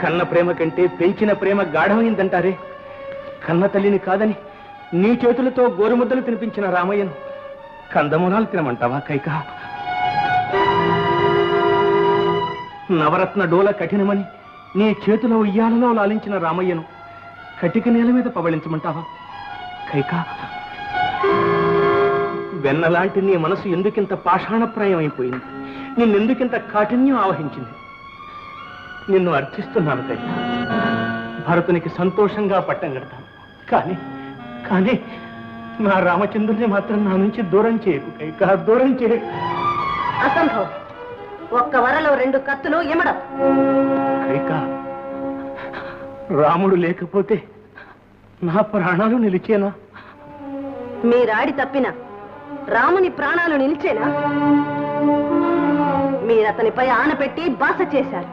కన్న ప్రేమ కంటే పెంచిన ప్రేమ గాఢమైందంటారే. కన్న తల్లిని కాదని నీ చేతులతో గోరుముద్దలు తినిపించిన రామయ్యను కందమూలాలు తినమంటావా కైక? నవరత్న డోల కఠినమని నీ చేతిలో ఉయ్యాలలో లాలించిన రామయ్యను కటిక నేల మీద పవళించమంటావా కైక? వెన్నలాంటి నీ మనసు ఎందుకింత పాషాణప్రాయం అయిపోయింది నిన్నెందుకింత కాఠిన్యం ఆవహించింది? నిన్ను అర్థిస్తున్నాను కైక భరతునికి సంతోషంగా పట్టం కడతాను. కానీ కానీ నా రామచంద్రుని మాత్రం నా నుంచి దూరం చేయకు కైక దూరం చేయకు. అసంభవం. ఒక్క వరలో రెండు కత్తులు ఇమడం. కైక రాముడు లేకపోతే నా ప్రాణాలు నిలిచేనా? మీరాడి తప్పిన రాముని ప్రాణాలు నిలిచేనా? మీరతనిపై ఆనపెట్టి బాస చేశారు.